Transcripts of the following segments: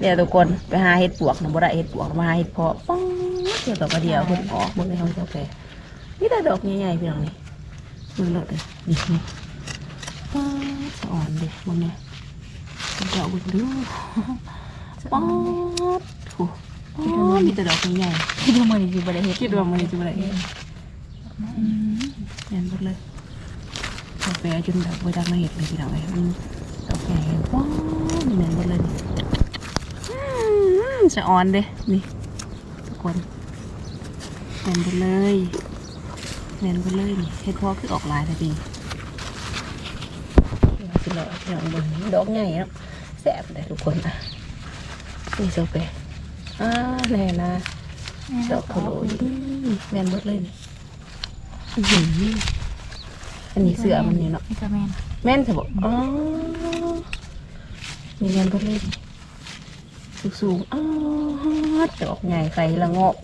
เดี๋ยวทุกคนไปหาเห็ดปวกนะบ่ได้เห็ดปวกมาหาเห็ดเพาะป้องเดี๋ยวต่อไปเดียวเพิ่นออกบิ่งในห้องกาแฟนี่แต่ดอกใหญ่ๆพี่น้องนี่มึงเลิศเลยนี่นี่ป้าดสะอ่อนดิมึงเนี่ยเดี๋ยวเบิ่งดูป้าดโอ้โหมีแต่ดอกใหญ่ๆคิดว่ามันอยู่บริเฮ็ดคิดว่ามันจะบ่ได้เห็ดอืมแน่นหมดเลยกาแฟจนแบบบ่ได้มาเห็ดเลยพี่น้องเอ้ยดอกใหญ่ป้าดนี่แน่นหมดเลย มจะอ่อนเด้นี่ทุกคนเน้นไปเลยเน้นไปเลยนี่เฮ็ดพอคือออกลายแต่ดีเดี๋ยวสิเลาะพี่น้องเบนดอกใหญ่เนาะแสบเลยทุกคนอะนี่โซเปอ่าแน่นะดอกโคโลนี่แม่นเบิดเลยนี่อื้อหืออันนี้เสือมันนี่เนาะนี่ก็แม่นแม่นจะบอกอ๋อนี่แม่นเบิดเลยนี่ สูงๆอ๋อดอกใหญ่ไฟละโงก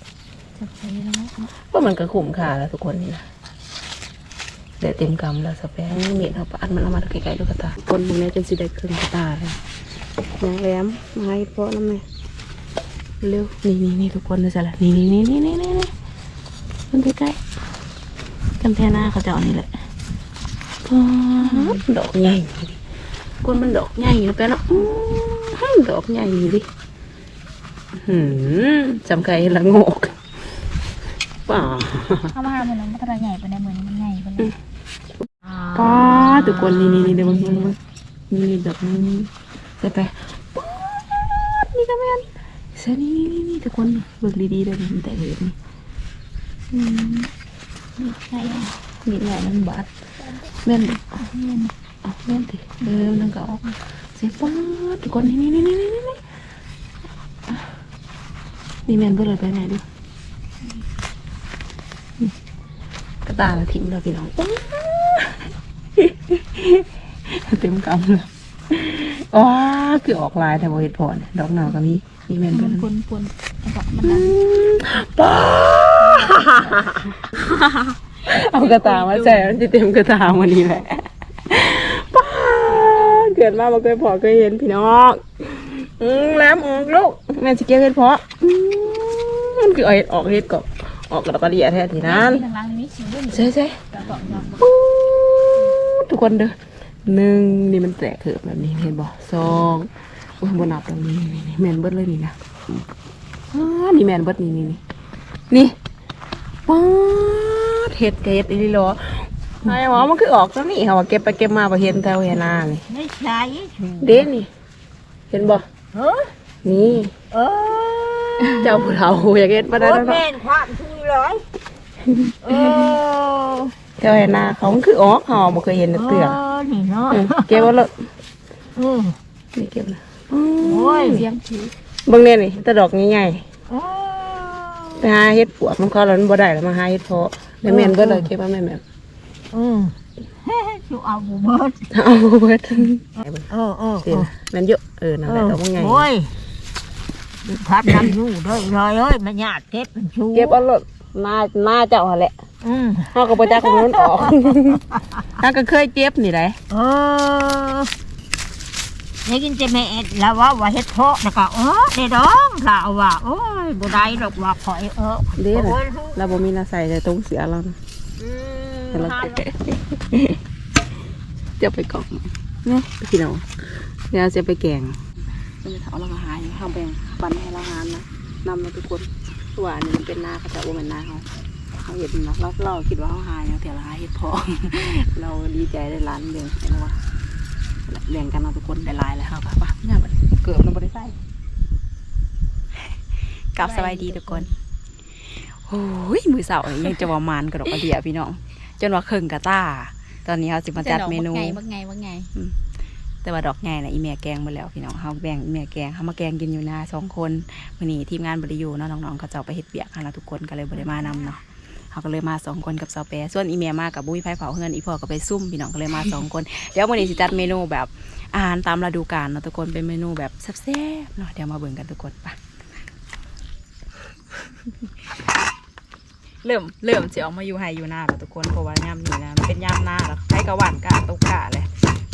จับใส่แล้วเนาะว่ามันก็คุ้มค่าแล้วทุกคนนี่นะเดี๋ยวเต็มกำแล้วสเปงเม็ดเอาปอัดมันเอามาใกล้ๆลูกกระตาคนพวกนี้จนสิได้ครึ่งกระตาเลยนางแหลมมาให้เพาะน้ำเลยเร็วนี่นี่นี่ทุกคนเลยสิละนี่นี่นี่นี่นี่นี่นี่มันใกล้ๆกันแทหน้าเขาจะเอานี่แหละป๊าดดอกใหญ่ดิคนมันดอกใหญ่อยู่แปะเนาะ อื้อดอกใหญ่ดิหืมจำใครละโงกป่าเอามาเหมือนมันกระใหญ่ไปในมือมันใหญ่ไปเลยป้าทุกคนนี่นี่นี่เดี๋ยวมึงมึงมึงนี่แบบนี้นี่ไปไปป๊าดนี่ก็แม่นเสยนี่นี่นี่นี่ทุกคนเบิกดีๆเลยนี่แต่เห็นนี่อืมใช่นี่แหละมันบาดแม่นดิเอาแม่นดิเออนั่นก็ออก เสียป้าดทุกคนนี่นี่นี่นี่นี่นี่อะนี่แม่นเบิดเลยไปไหนดินี่กระตาละทิ้งเลยพี่น้องเต็มกำเลยอ๋อคือออกลายแต่บ่เห็ดพอเนี่ยดอกหนาวก็มีมีแม่นปเพิ่นนปนปนแบบมันนั่นป้าเอากระตามาใส่มันจะเต็มกระตาวันนี้แหละป้าเกิดมาบ่เคยพอเคยเห็นพี่น้องอืมแหล้วออกลูกแม่สิเก็บเห็ดเพาะอืมมันคือเอาเห็ดออกเห็ดก็ออกกระกระเดียแท้ทีนั้นทางล่างนี้สิเรื่องใช่ใช่กระบอกยอมปู๊ดทุกคนเด้อหนึ่งนี่มันแตกเถือะแบบนี้เห็นบ่สองโอ้ยบนับตรงนี้นี่นี่แมนเบิดเลยนี่นะอ้านี่แมนเบิดนี่นี่นี่นี่ป๊าดเห็ดกบเห็ดอีหลีเหรอ ไอ้หมอมันคือออกแล้วนี่ค่ะว่าเก็บไปเก็บมาบ่เห็นแถวเห็นหน้านี่ไม่ใช่เด้นี่ เห็นบ่เฮ้ยนี่ เออเจ้าผู้เฒ่าอยากเห็นบ่ได้แล้วเนาะแม่นความช่วยร้อยเออแถวเห็นหน้าเขามันคือออกเขาบ่เคยเห็นเตือนี่เนาะเออเก็บไว้เลยอือนี่เก็บนะโอ้ยเสียงผีเบิ่งเนี่ยนี่แต่ดอกใหญ่โอ้ๆไปหาเฮ็ดปวกมันเขาแล้วมันบ่ได้แล้วมาหาเฮ็ดเพาะแล้วแม่นเบิดเลยเก็บมาแม่นแม่น อือชูเอาบุเบิดเอาเบิดเออเออสินะแม่นเยอะเออนั่นแหละดอกมันใหญ่โอ้ยพัดน้ำอยู่ด้วยเลยเอ้ยมันหยาดเก็บมันชูเก็บเอารถหน้าหน้าเจ้าหั่นแหละอืมเฮาก็บ่จักของมันออกเฮาก็เคยเจ็บนี่แหละเออได้กินจะแม่เอ็ดแล้วว่าว่าเฮ็ดเพาะนะก็เออได้ดองล่ะว่าโอ้ยบ่ได้ดอกว่าข่อยเออเด้โอ้น่ะยเราบ่มีหน้าใส่แต่ตรงเสือเรานะอืมแต่ เราหาเก็บจะไปกล่องนี่พี่น้องเดี๋ยวจะไปแกงมันจะเถาเราก็หายเฮาแบ่งปันให้เราหานนะนำมาทุกคนตัวาอันนี้มันเป็นนาเขาแต่ว่ามันนาเฮาเขาเห็นเนาะเราเราคิดว่าเขาหายอย่างเดียวเราหายเห็ดพอเราดีใจได้ร้านเดียวเห็นว่าแบ่งกันเราะทุกคนได้หลายแล้วครับป่ะเนี่ยบัดเกือบเราบริใส่กลับสบายดีทุกคนโอ้ยมือเสาร์ยังจะว่ามานกระดกกระเดียพี่น้องจ นว่าเคิงกระต้า ตอนนี้เขาจะมาจัดเมนูไงว่าไงว่าไงแต่ว่าดอกใหญ่นะอีเมียแกงหมาแล้วพี่น้องเขาแบ่งอีเมียแกงเขามาแกงกินอยู่นาสองคนวันนี้ทีมงานบริยูเนาะน้องๆเขาจะเอาไปเฮ็ดเบียกค่ะนะทุกคนก็เลยบริมานำเนาะเขาก็เลยมาสองคนกับสาวแปรส่วนอีเมียมากับบุ้ยไผ่เผาเฮือนอีพ่อก็ไปซุ่มพี่น้องก็เลยมาสองคนเดี๋ยววันนี้สิจัดเมนูแบบอาหารตามฤดูกาลเนาะทุกคนเป็นเมนูแบบแซ่บๆเนาะเดี๋ยวมาเบิ่งกันทุกคนไป เริ่มเริ่มจะออกมาอยู่ไฮอยู่หน้าแล้วทุกคนเพราะว่ายามนี้นะมันเป็นยามหน้าแล้วใครก็หวานกาตกกาเลย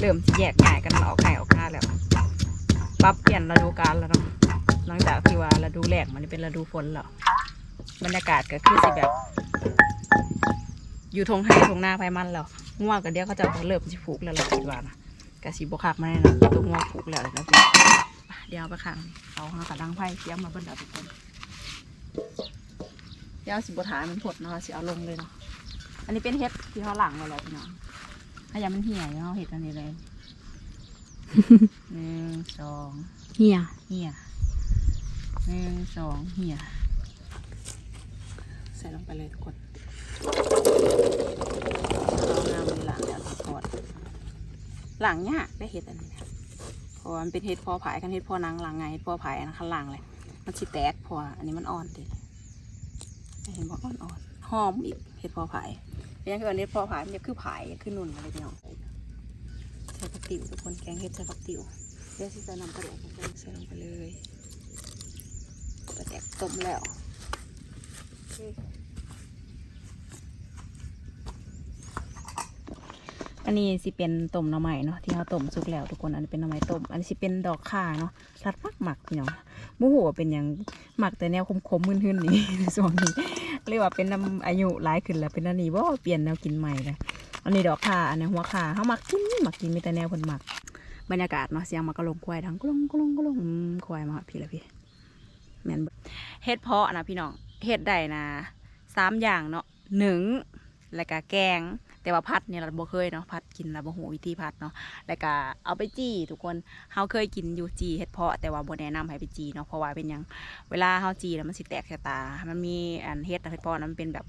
เริ่มแยกง่ายกันออกไข่ออกหน้าแล้วปรับเปลี่ยนฤดูกาลแล้วเนาะหลังจากที่ว่าฤดูแล้งมันเป็นฤดูฝนแล้วบรรยากาศก็คือสิแบบ อยู่ทงไห้ทงหน้าไฟมันแล้วง่วงกันเดี๋ยวเขาจะเริ่มสิผูกแล้วเราคิดว่านะกะสีบคักมาแน่นอนตัวง่วงผูกแล้วนะพี่เดี๋ยวไปขังเอาหางกระดังไฟเสียมมาบิ้ลดาวทุกคนเดี๋ ยวสิบถายมันผดเนาะสิเอาลงเลยเนาะอันนี้เป็นเห็ดที่เขาหลังไว้แล้วพี่น้องถ้ายังมันเหี่ยเขาเห็ดอันนี้เลยหนึ่งสองเฮียเหี่ยหนึ่งสองเหี่ยใส่ลงไปเลยทุกคนเอาน้ำมันหลังแล้วทุกคนหลังยากได้เห็ดอันนี้นะเพราะว่ามันเป็นเห็ดพอผายกันเห็ดพอนังหลังไงเห็ดพอผายอันนั้นข้างหลังเลย มันสิแตกเพราะว่าอันนี้มันอ่อนดิ เห็นบอกอ่อนๆหอมอีกเห็ดพอผายเป็นยังคืออันนี้พอผายมันจะคือผายคือนุ่นอะไรพี่น้องใส่ผักติ๋วทุกคนแกงเห็ดใส่ผักติ๋วเดี๋ยวสิจะนำกระดูกของมันใส่ลงไปเลยกระแดกต้มแล้วอันนี้สิเป็นต้มหน่อไม้เนาะที่เขาต้มสุกแล้วทุกคนอันนี้เป็นหน่อไม้ต้มอันนี้สิเป็นดอกข่าเนาะรัดมักหมักพี่น้อง มูหัวเป็นอย่างหมักแต่แนวคมๆมึนๆนี่ส่วนนี้เรียกว่าเป็นน้ำอายุหลายขึ้นแล้วเป็นอันนี้บ่เปลี่ยนแนวกินใหม่เลยอันนี้ดอกข่าอันนี้หัวข่าเขาหมักกินหมักกินมีแต่แนวคนหมักบรรยากาศเนาะเสียงมันก็ลงควายทั้งกลงกลงกลงอืมควายมาพี่ละพี่แมนเฮ็ดเพาะนะพี่น้องเฮ็ดได้นะสามอย่างเนาะหนึ่งแล้วก็แกง แต่ว่าพัดเนี่ยเราบ่เคยเนาะพัดกินเราบ่ฮู้วิธีพัดเนาะแล้วก็เอาไปจี้ทุกคนเฮาเคยกินอยู่จี้เฮ็ดเพาะ แต่ว่าบ่แนะนำให้ไปจี้เนาะเพราะว่าเป็นยังเวลาเฮาจี้แล้วมันสิแตกใส่ตา มันมีอันเฮ็ดเฮ็ดเพาะนะมันเป็นแบบ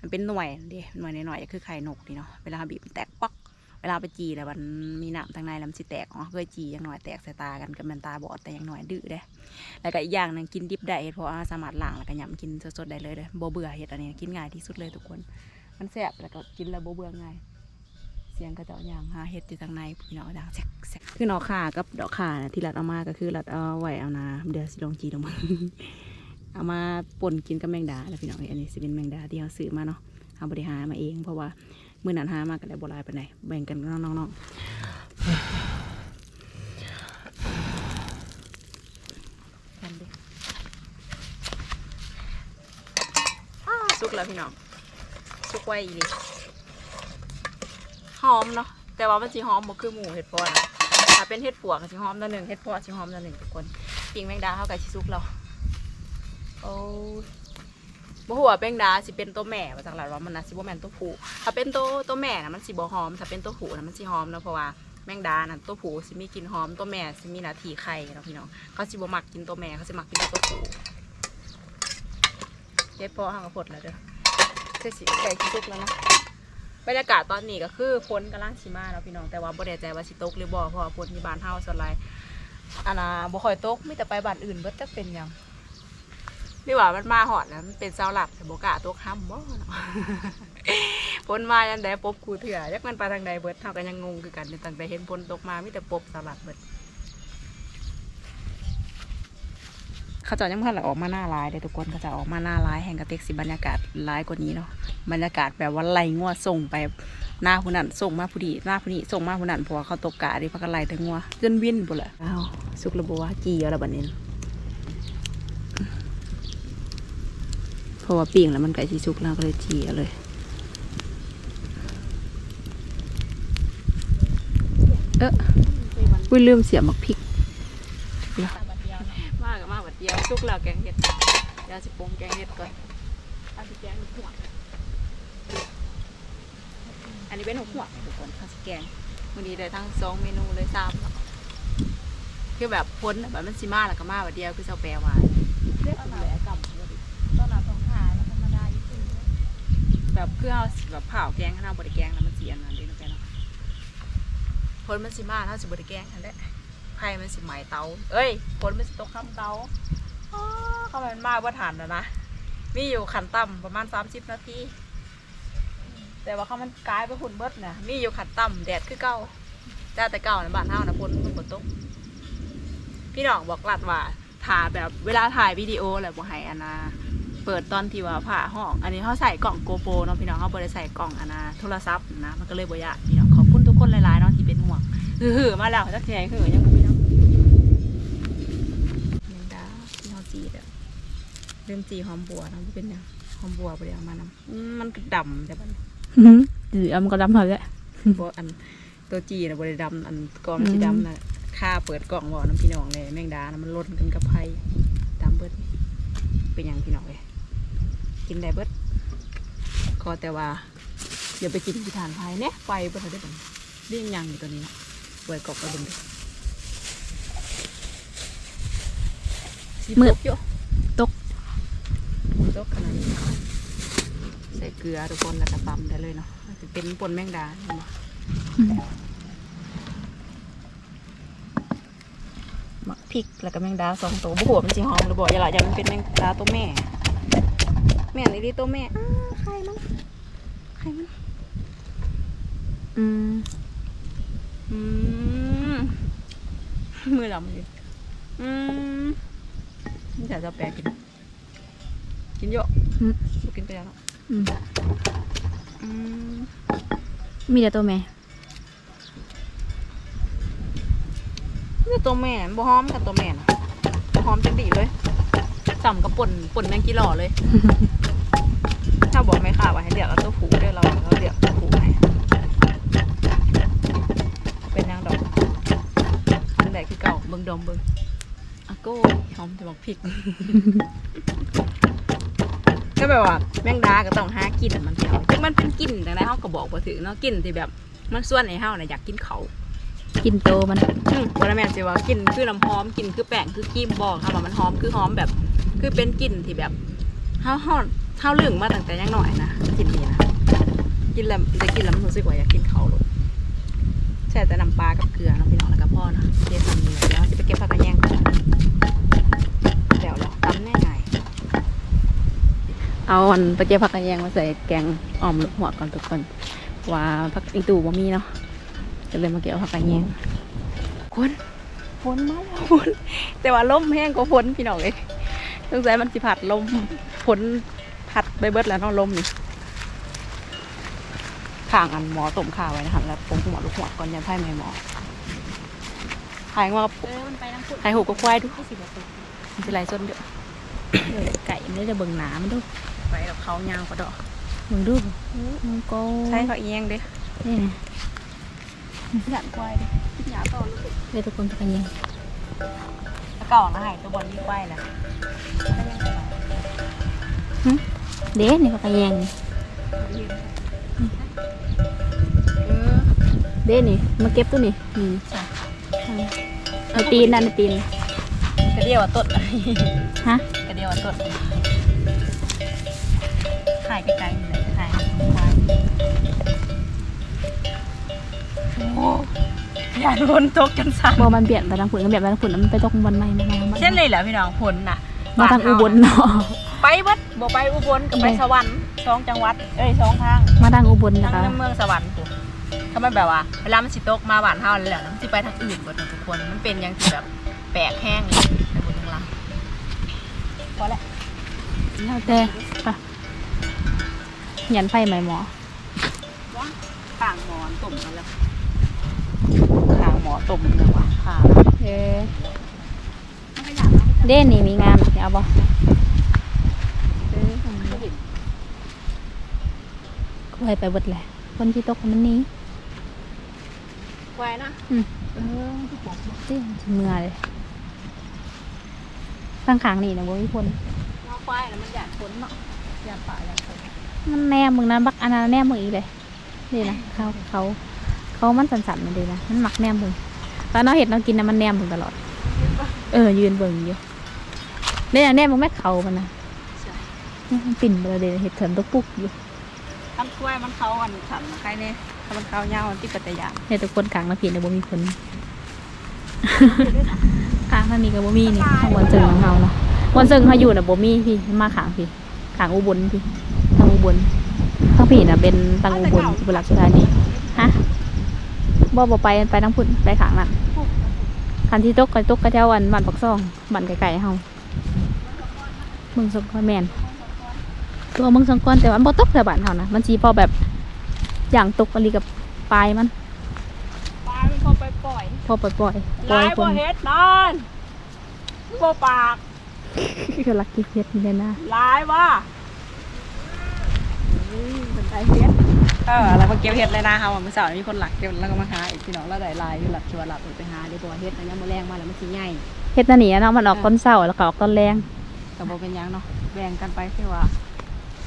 มันเป็นหน่วยดิหน่วยหน้อยๆคือไข่นกนี่เนาะเวลาบีบมันแตกปักเวลาไปจีแล้วมันมีน้ำทางในแล้วมันสิแตกอ๋อเคยจีอย่างหน่อยแตกใส่ตากันกับมันตาบอดแต่อย่างหน่อยดื้อเด้แล้วก็อีกอย่างหนึงกินดิบได้เพราะสามารถล้างแล้วก็ยำกินสดๆได้เลยเด้บ่เบื่อเห็ดอันนี้กินง่ายที่สุดเลยทุกคน มันแซ่บแล้วก็กินแล้วบเบื่อง่ายเสียงกระเจาะยางหาเห็ดอยู่ทางในพี่น้องดังแซกแซกคือหนอข่ากับดอกข่านะที่รัดเอามาก็คือรัดเอาไว้เอานะเดี๋ยวสิลองจีลงมาเอามาป่นกินกับแมงดาแล้วพี่น้องอันนี้สิเป็นแมงดาที่เราซื้อมาเนาะเอาบริหารมาเองเพราะว่ามื่อนั้นหามากันได้โบราณไปไหนใบ่งกันน้องๆกันดิสุกแล้วพี่น้อง สุกไว้อีกหอมเนาะแต่ว่ามันสีหอมบ่คือหมูเห็ดพอนะถ้าเป็นเห็ดปวก็สิหอมตัวหนึ่งเห็ดพอสิหอมตัวหนึ่งทุกคนปิงแมงดาเข้ากับชิสุกเราโอ้บ่หัวแป้งดาสิเป็นตัวแม่มาจากหลายว่ามันนะสิบ่แม่นตัวผู้ถ้าเป็นตัวตัวแม่นะมันสิบ่หอม ถ้าเป็นตัวผู้นะมันสิหอมเนาะเพราะว่าแมงดาน่ะตัวผู้สิมีกลิ่นหอมตัวแม่สิมีหนาทีไข่เนาะพี่น้องเขาสิบ่มักกินตัวแม่เขาสิมักกินตัวผู้เย็ดพอห่างกับผดแล้วเด้อ เจะสิไก่สิสุกแล้วนะบรรยากาศตอนนี้ก็คือฝนกำลังชิมาเนาะพี่น้องแต่ว่าบ่แน่ใจว่าสิตกหรือบ่เพราะว่าฝนที่บ้านเฮาส่วนหลายอันน่ะบ่ค่อยตกมีแต่ไปบ้านอื่นเบิดจักเป็นหยังนี่ว่ามันมาหอดนะมันเป็นเสาหลักแต่โบกล้าตัวค้ำบ่เนาะฝนมายันใดปบกูเถื่อยักมันไปทางใดเบิดเท่ากันยังงงคือกันตั้งแต่เห็นฝนตกมามีแต่ปบเสาหลักเบิด เขาจะยังพันละออกมาหน้าร้ายเลยทุกคนเขาจะออกมาหน้าร้ายแห่งกระเต็กสิบรรยากาศร้ายกว่านี้เนาะบรรยากาศแบบว่าไล่งัวส่งไปหน้าผู้นั้นส่งมาผู้ดีหน้าผู้นี้ส่งมาผู้นั้นเพราะว่าเขาตกกาดิพักกันไล่แต่งัวจนวินบุละอ้าวสุกระบัวจีเอาละบัดนี้เพราะว่าปิ้งแล้วมันไก่ชีสุกแล้วก็เลยจีเอาเลยเอออุ้ยลืมเสียหมักพริก เดียวสุกแล้วแกงเห็ดยาสิปรุงแกงเห็ดก่อนเอาสิแกงหัวอันนี้เป็นหัวหัวทุกคนข้าวสิแกงวันนี้ได้ทั้งสองเมนูเลยสามเนาะคือแบบพ้นแบบมันสิมาแล้วก็มาบัดเดียวคือเจ้าแปรว่าเรียกอะไรกำตอนหลังต้องหาแล้วธรรมดาอยู่คือแบบเพื่อเอาแบบเผาแกงข้างหน้าบริแกงแล้วมันเสียนนั่นเองนะแกเนาะผลมันสิมาถ้าสิบริแกงนั่นแหละ ไผ่มันสิไหมเตาเอ้ยผลมันสิตกข้ามเตาเขามันมากว่าทานแล้วนะ มีอยู่ขันต่ำประมาณสามสิบนาที แต่ว่าเขามันกลายไปหุ่นเบิดเนี่ยมีอยู่ขันต่ำแดดคือเก่าแต่แต่เก่าในบ้านเฮานะฝนมันฝนตก พี่น้องบอกลัดว่าถ่ายแบบเวลาถ่ายวิดีโอแหละบ่ให้อนาเปิดตอนที่ว่าผ่าห้อง อันนี้เขาใส่กล่องโกโปรเนาะพี่น้องเขาบริใส่กล่องอนนะโทรศัพท์นะ มันก็เลยบ่ยากพี่น้องขอบคุณทุกคนหลายๆเนาะที่เป็นห่วง หือๆมาแล้วจักเทียหือยังบ่พี่น้องแมงดาพี่ ลืมจีหอมบัวนะบ่เป็นหยังหอมบัวบ่ได้เอามานำอืมมันก็ดำแต่บัดนี้จืดเอามันก็ดำเท่าแหละบ่อันตัวจีน่ะบ่ได้ดำอันกอมนสิดำน่ะค่าเปิดกล่องบ่น้ำพี่น้องเลยแมงดานะมันล้นกันกับไผตามเบิดเป็นหยังพี่น้องเอ้ยกินได้เบิดขอแต่ว่าอย่าไปกินที่ทานไผเนะไฟบ่ทันได้บัดนี้เรื่องหยังอยู่ตัวนี้นะไว้กรอบไปเบิ่งดิสิตกอยู่ตก ตกขนาดนี้ใส่เกลือทุกคนแล้วก็ตำได้เลยเนาะจะเป็นป่นแมงดาเห็นบ่หมักพริกแล้วก็แมงดาสองตัวบุหัวามันสิหอมหรือบ่อย่าละอย่ามันเป็นแมงดาตัวแม่ แม่นี่ดิตัวแม่อ้าไข่มันไข่มันอืมอืมมือลำเลยอืมนี่แต่จะแปลกิน กินเยอะอืม ลูกกินไปแล้วเนาะอืมอืมมีแต่ตัวแม่นี่ตัวแม่บ่หอมกับตัวแม่นะบ่หอมจังดีเลยสัมกับป่นป่นแมงกี่หล่อเลย ถ้าบอกไม่ค่ะว่าให้เรียกเอาตัวผูด้วยเราเราเรียกตัวผูให้เป็นนางดอกอันใดคือเก่าเบิ่งดมเบิ่งอะโก้หอมแต่บอกพริกก็ แบบว่าแมงดาก็ต้องหากินมันเดียวซึ่งมันเป็นกลิ่นแต่ไหนเฮาก็บอกบ่ถึงเนาะกลิ่นที่แบบมันส่วนให้เฮาน่ะอยากกินเขาวกินโตมันอืมวันนั้นแม่นสิว่ากลิ่นคือน้ำหอมกลิ่นคือแป้งคือกีมบอกค่ะว่ามันหอมคือหอมแบบ คือเป็นกลิ่นที่แบบเฮาเฮาเฮาลึงมาตั้งแต่ยังน้อยนะกลิ่นนี้นะกินแล้วได้กินแล้วมันรู้สึกว่าอยากกินเขาวเลยใช่แต่น้ำปลากับเกลือเนาะพี่น้องแล้วก็พ่อเนาะเททำเนื้อแล้วจะไปเก็บผักกระแยงก่อนเดี๋ยวเราตำแน่ไง เอาอันตะเกียบผักกระแยงมาใส่แกงอ่อมลูกหัวก่อนทุกคนว่าผักอีตู่บ่มีเนาะก็เลยมาเกี่ยวผักกระแยงคนฝนมาแล้วฝนแต่ว่าลมแห้งกว่าฝนพี่น้องเอ้ยสงสัยมันสิผัดลมฝนผัดไปเบิดแล้วเนาะลมนี่ข้างอันหมอต้มข้าวไว้นะคะแล้วปรุงหัวลูกหัวก่อนยันไพ่แม่หมอขายว่าเออมันไปทั้งคุณขายหูกับควายดูสิบกว่าตัวมันจะไรส้นเยอะเออไก่มันได้จะเบิ่งหนามันดู ไปกับเขายาวกว่าดอกเบิ่งดูมันก็ใช้เขาเอียงเด้นี่นะหยาดควายเด้หยาดต่อลูกเลยทุกคนผักกระแยงแล้วก่อนนะให้ตัวบอลนี่ควายนะเด้นี่ผักกระแยงนี่เออเด้นี่มาเก็บตัวนี่นี่ในตีนนั่นในตีนกระเดียวอะต้นฮะกระเดียวอะต้น ถ่ายไกลๆนี่เลยถ่ายควายโอ้ยานฝนตกกันสั่นบ่มันเปลี่ยนไปทางฝุ่นก็เปลี่ยนไปทางฝุ่นแล้วมันไปตกบนไม้นะมาเช่นเลยแหละพี่น้องฝนน่ะมาทางอุบลเนาะไปเบิดบ่ไปอุบลกับไปสวรรค์สองจังหวัดเอ้ยสองทางมาทางอุบลทานะงคะเมืองสวรรค์ปุ๊ถ้ามันแบบว่าเวลามันสิตกมาหวานเฮาแล้วนะมันสิไปทางอื่นเบิดนะทุกคนมันเป็นอย่างที่แบบแปลกแห้งเลยในบนทางล่างพอแล้วแล้วแต่ไป ยันไฟไหมหมอข้างหมอนตุ่มกันแล้วข้างหมอตุ่มจังหวะข้างเออเด่นนี่มีงานเอาบ่ก็ให้ไปเบิดแหละ คนที่ตกมันหนี้ควายนะ อืมเออที่บอกเต้สิเมื่อเลยข้างขางๆนี่นะบ่มีคนว่าควายนะมันหยาดฝนเนาะหยาดป่าหยาดฝน มันแนมมึงนะบักอันนั้นแนมมึงอีกเลยนี่นะเขาเขาเขามันสั่นๆมันดีนะมันหมักแนมมึงตอนเราเห็ดเรากินนะมันแนมมึงตลอด เออ ยืนเบิ่งอยู่เนี่ยแนมมึงแม่เขามันนะใช่มันปิ่นไปเลยเห็ดเถินตกปุกอยู่ทั้งควายมันเขาอันขันใครเนี่ยถ้ามันเขายาวมันที่ปัตยานเห็ดทุกคนกลางนะพี่แต่บ่มีคนกลางนั่นนี่กับบ่มีนี่ทางวันเจิงของเฮาเนาะวันเจิงเขาอยู่น่ะบ่มีพี่มาขางพี่ขางอุบลพี่ทาง อุบลทางพี่น่ะเป็นทางอุบลอุบลราชธานีฮะบ่บ่ไปไปทางพุ่นไปขางนั่นคันที่ตกก็ตกกระเจ้าวันบ้านปักซ่องบ้านไกลๆเฮาเมืองสงขลาแม่นตัวเมืองสงขลาแต่ว่ามันบ่ตกแต่บ้านเฮานะมันสิพอแบบอย่างตกอะไรกับปลายมันปลามันพอไปปล่อยพอปล่อยปล่อยปล่ลาอยยคบ่นเฮ็ดนอนบ่ปากก็รักกินเฮ็ดนี่แหละนะลายว่ะเป็น ไทยเฮ็ดเออแล้วมาเก็บเฮ็ดเลยนะเฮาอะมื้อเช้ามีคนหลักเก็บแล้วก็มาหาอีกพี่น้องแล้วได้ลายอยู่หลักชวนหลับไปหาเดี๋ยวบ่เฮ็ดอันนี้มื้อแรงมาแล้วมันสิใหญ่เฮ็ดนั่นนี่เนาะมันออกต้นเช้าแล้วก็ออกต้นแรงก็บ่เป็นหยังเนาะแบ่งกันไปคือว่า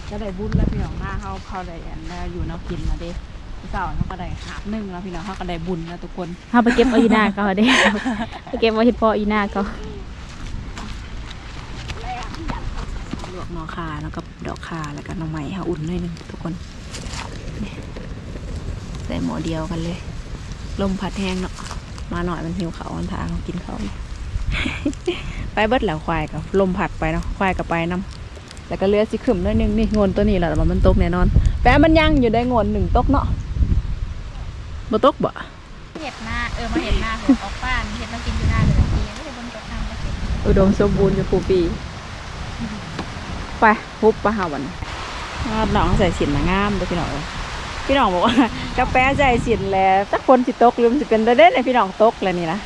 จะได้บุญแล้วพี่น้องหน้าเฮาเขาได้อันได้อยู่เนาะกินมาเด้มื้อเช้าเฮาก็ได้หาบหนึงแล้วพี่น้องเฮาก็ได้บุญแล้วทุกคนเฮาไปเก็บเอาอีหน้าเขาเด้ไปเก็บไว้เฮ็ดพออีหน้าเขา ลวกห นอคาแล้วก็ดอกคาแล้วก็หน่อไม้เฮาอุ่นหน่อยหนึงทุกคนนี่ใส่หม้อเดียวกันเลย ลมพัดแห้งเนาะมาหน่อยมันหิวเขาวมันทางกินเขาวอยู่ไปเบิดแล้วควายกับลมพัดไปเนาะควายกับไปน้ำแล้วก็เลือสิขึ้นหน่อยหนึงนี่งนตัวนี้แหละแต่ว่ามันตกแน่นอนแปะมันยังอยู่ได้งนหนึ่งตกเนาะบ่ตกบ่เฮ็ดหน้าเออมาเฮ็ดหน้าของออกบ้านเฮ็ดมากินอยู่หน้าเลยทีไม่ได้บนตกน้ำก็เสร็จอุดมสมบูรณ์อยู่คูปี ไปฮุบปะหาวันน้องใส่สินมางามเด้อพี่น้องพี่น้องบอกว่ากาแฟใส่สินแล้วสักคนสิตกหรือมันสิเป็นได้เด้ในพี่น้องตกแล้วนี่นะ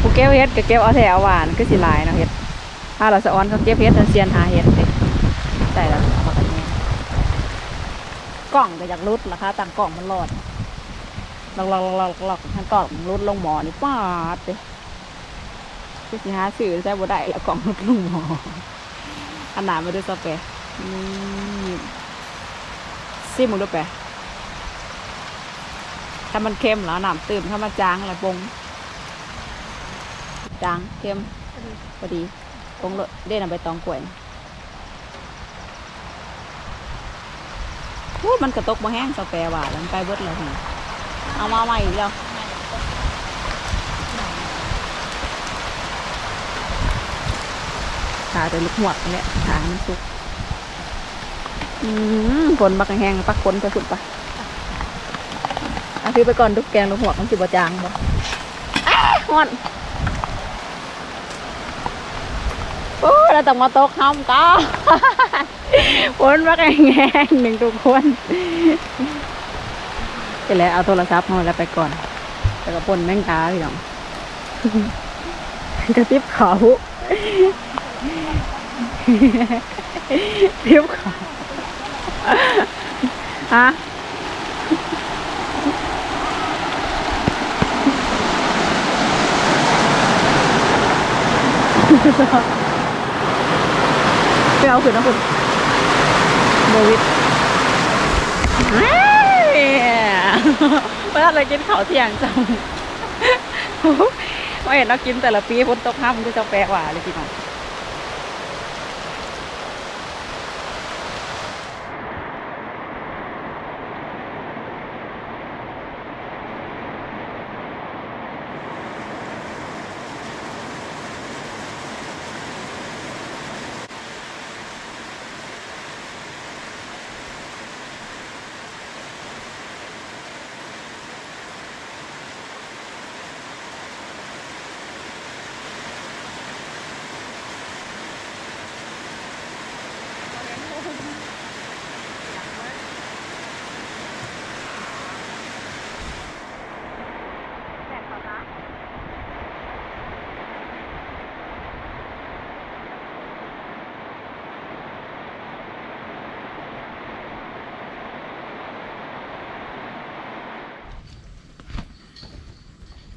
ผู้เก็บเฮ็ดก็เก็บเอาแถวหวานก็สิลายเนาะเฮ็ดถ้าเราสะออนเขาเก็บเฮ็ดเซียนหาเฮ็ดเด้ใส่แล้วเอามากันแน่กล่องก็อยากรุดราคาต่างกล่องมันรอดลอกลอกลอกลอกทางกล่องรุดลงหมอนี่ป้าดเด้คื อสิหาสื่อใช้บ่ได้แล้วกล่องรถลุงหมออันหนามาด้วยซอเปนี่ซิมึงด้วยแปถ้ามันเค็มแล้วน้ำตื่มถ้ามันจางอะไรปงจางเค็มพอดีปงเลยเด่นไปตองกล้วยโอ้มันกระตกมาแห้งซอเปรว่ะแล้วมันไปเบิดแล้วนี่เอามาใหม่อีกแล้ว ขาแต่ลูกหวดนี่แหละทางมันสุกอืมฝนบักแห้งปักฝนไปสุดปะเอาซื้อไปก่อนทุกแกงลูกหวดมันสิบจางบ่อ้าหอนโอ้เราต้องมาตกห้องก็ฝนบักแห้งหนึ่งทุกคนไปแล้วเอาโทรศัพท์มาแล้วไปก่อน แต่ก็ปนแม่งตาพี่น้องกระติบเขา เรียบขาฮะไปเอาขึ้นนะคุณโบวิดเฮ้ยเวลาเรากินข้าวเที่ยงจังไม่เห็นเรากินแต่ละปีฝนตกห้ามก็จะแปลกว่าเลยพี่น้อง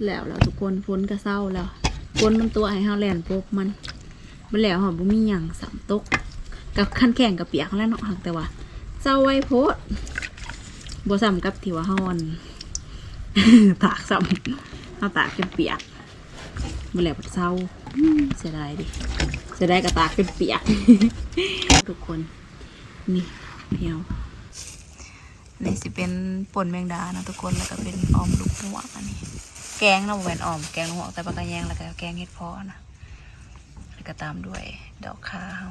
แล้วแล้วทุกคนฝนก็เศร้าแล้วฝนมันตัวให้เฮาแลนปบมันมันแล้วเฮาบ่มีหยังสํตกกับคันแข่งกับเปียกแล้วเนาะหักแต่ว่าเศร้าไว้โพดบ่ซ้ำกับที่ว่าฮอนตากซ้ำเฮาตากจนเปียกมันแล้วเศร้าเสียดายดิเสียดายกับตากจนเปียกทุกคนนี่เพียวนี่สิเป็นป่นแมงดานะทุกคนแล้วก็เป็นออมลูกหัวอันนี้ แกงเนาะบ่แม่นออมแกงลูกหัวกแต่ปลากระแยงแล้วก็แกงเห็ดเพอนะแล้วก็ตามด้วยดอกคาเฮา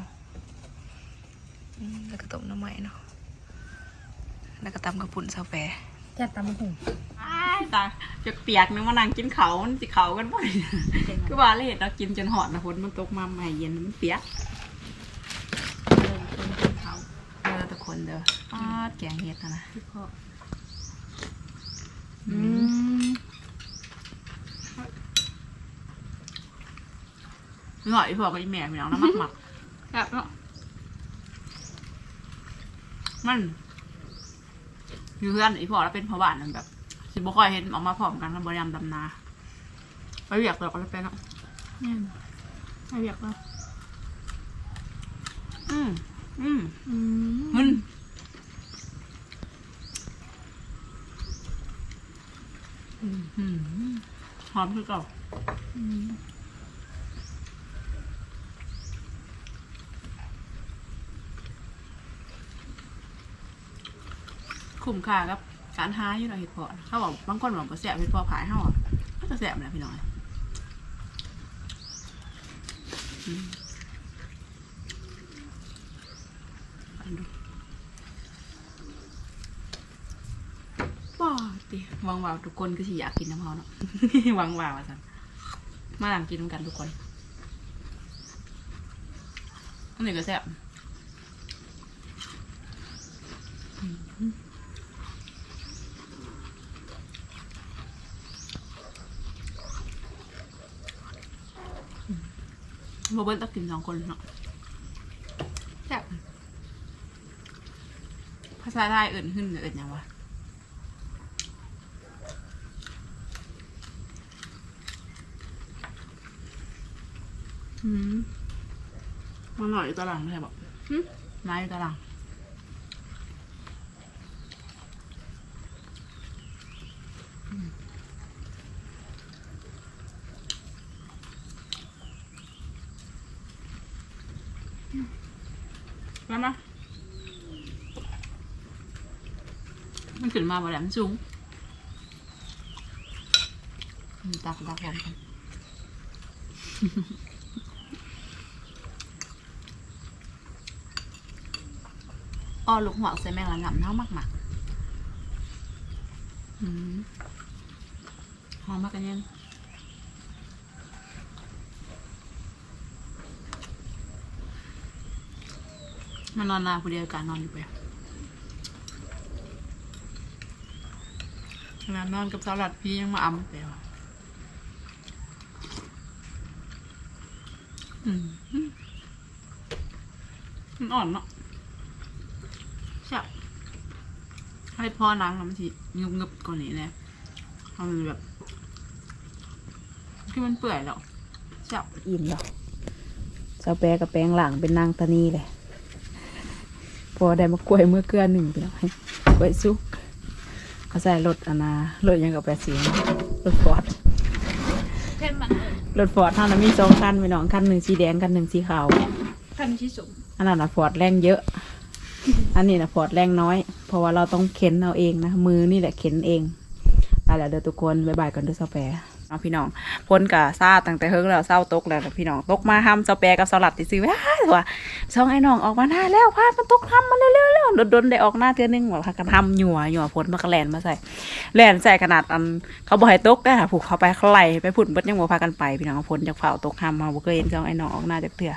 อืมแล้วก็ต้มน้ำใหม่เนาะแล้วก็ตำกระปุ่นซาแฟแค่ตำหุ่งตาเปียกๆนึกว่านั่งกินเขามันสิเขากันบ่คือว่าเลยเห็นเรากินจนหอดนะฝนมันตกมาใหม่เย็นมันเปียกเออทุกคนเด้ออ้าดแกงเห็ดนะนะอืม หน่อยพอกับอีแม่พี่น้องน้ำมักหมักแบบเนาะมันอยู่เพื่อนอีพ่อแล้วเป็นพ่อบ้านนั่นแบบสิบ่ค่อยเห็นออกมาพร้อมกันกับบริยามดำนาไปเรียกเราก็เลยไปเนาะอืมไปเรียกเราอืมอืมอืมมันอืมอืมหอมคือเก่า คุ้มค่ากับการหาอยู่เราะเห็ดเพาะเขาบอกบางคนบอกว่าแสบเห็ดเพาะผายเฮาอะก็จะแสบแหละพี่น้อยอืมอันดูป้าติหวังว่าทุกคนก็สิอยากกินน้ำเฮาเนาะหวังว่าว่าสันมาหลังกินน้ำกันทุกคนอันนี้ก็แซ่บ โรเบิร์ตต้องกินสองคนเนาะแซ่บภาษาไทยเอื่นขึ้นเอื่นยังวะอืมมันหน่อยอยู่ตารางไม่ใช่บอกไม้อยู่ตารางอืมมามา มันขึ้นมาบ่แหลมนสูงอืมตักตักผมกันอ้อลูกหัวใส่แมงละงำเน่ามากมากๆอืมหอมมากกันยังมานอนนาผู้เดียวกันนอนอยู่ไป ขนาดนอนกับสลัดพี่ยังมาอ้ำไปว่ะอืมมันอ่อนเนาะใช่ให้พ่อล้างแล้วมันทีงึบงึบกว่านี้เลยทำมันแบบที่มันเปื่อยแล้วใช่อิ่มแล้วเจ้าแปรกับแปงหลังเป็นนางตานีเลย พอได้มากล้วยเมื่อเกลือหนึ่งไปแล้วให้กล้วยซุก เขาใส่รถอนนารถยังกับแปดเสียงรถฟอร์ดเข้มมันรถฟอร์ดเท่านั้นมีสองคันมีน้องคันหนึ่งสีแดงคันหนึ่งสีขาวขั้นที่สุดอันนั้นนะฟอร์ดแรงเยอะ อันนี้นะฟอร์ดแรงน้อย เพราะว่าเราต้องเข็นเอาเองนะมือนี่แหละเข็นเองไปแล้วเดี๋ยวทุกคนบ๊ายบายกันด้วยเซาแปร เอาพี่น้องพ้นกับซาตั้งแต่เฮิงแล้วเศร้าตกแล้วพี่น้องตกมาห้ามเซาแปรกับสลัดติซื้อว้าว่ะสองไอ้น้องออกมาหน้าแล้วพามันตกห้ามมาเร็วๆเร็วๆดนได้ออกหน้าเทือนึงว่าพากันทำหยัวหยัวพ้นมากระแลนมาใส่แลนใส่ขนาดอันเขาบอกให้ตกได้ค่ะผูกเขาไปเขาไล่ไปผุ่นเบิดยังบ่พากันไปพี่น้องพ้นจากเฝ้าตกห้ามมาบ่เคยเห็นสองไอ้น้องออกหน้าจากเถื่อ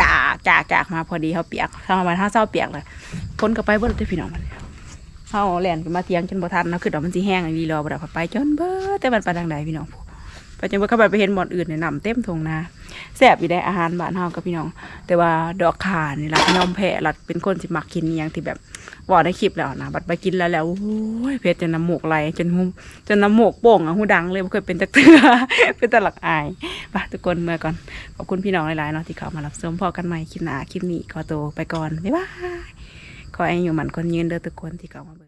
จากจากจากมาพอดีเขาเปียกเข้ามาถ้าเศร้าเปียกเลยพ้นกับไปเบิดเลยพี่น้องมันเขาแลนมาเทียงจนบ่ทันเนะคือดอกมันสิแห้งอีหลีรอบ่ได้พอไปจนเบิดแต่มันไปทางใดพี่น้อง ไปจนเบิดเข้าไปไปเห็นบ่อนอื่นในน้ำเต็มทงนาแซ่บอยู่ได้อาหารบ้านเฮากับพี่น้อง แต่ว่าดอกขานี่ล่ะยอมแพ้ล่ะเป็นคนสิมักกินอหยังที่แบบว่าในคลิปแล้วนะบัดไปกินแล้วแล้วโอ้ยเผ็ดจนน้ำหมกไหลจนหูจนน้ำมูกโป่งอะหูดังเลยบ่เคยเป็นจักเทือเป็นตะหลักอายไปทุกคนเมื่อก่อนขอบคุณพี่น้องหลายๆเนาะที่เข้ามารับชมพอกันใหม่คลิปหน้าคลิปนี้ขอตัวไปก่อนบ๊ายบายขอให้อยู่หมันคนยืนเด้อทุกคนที่เข้ามาเบิ่ง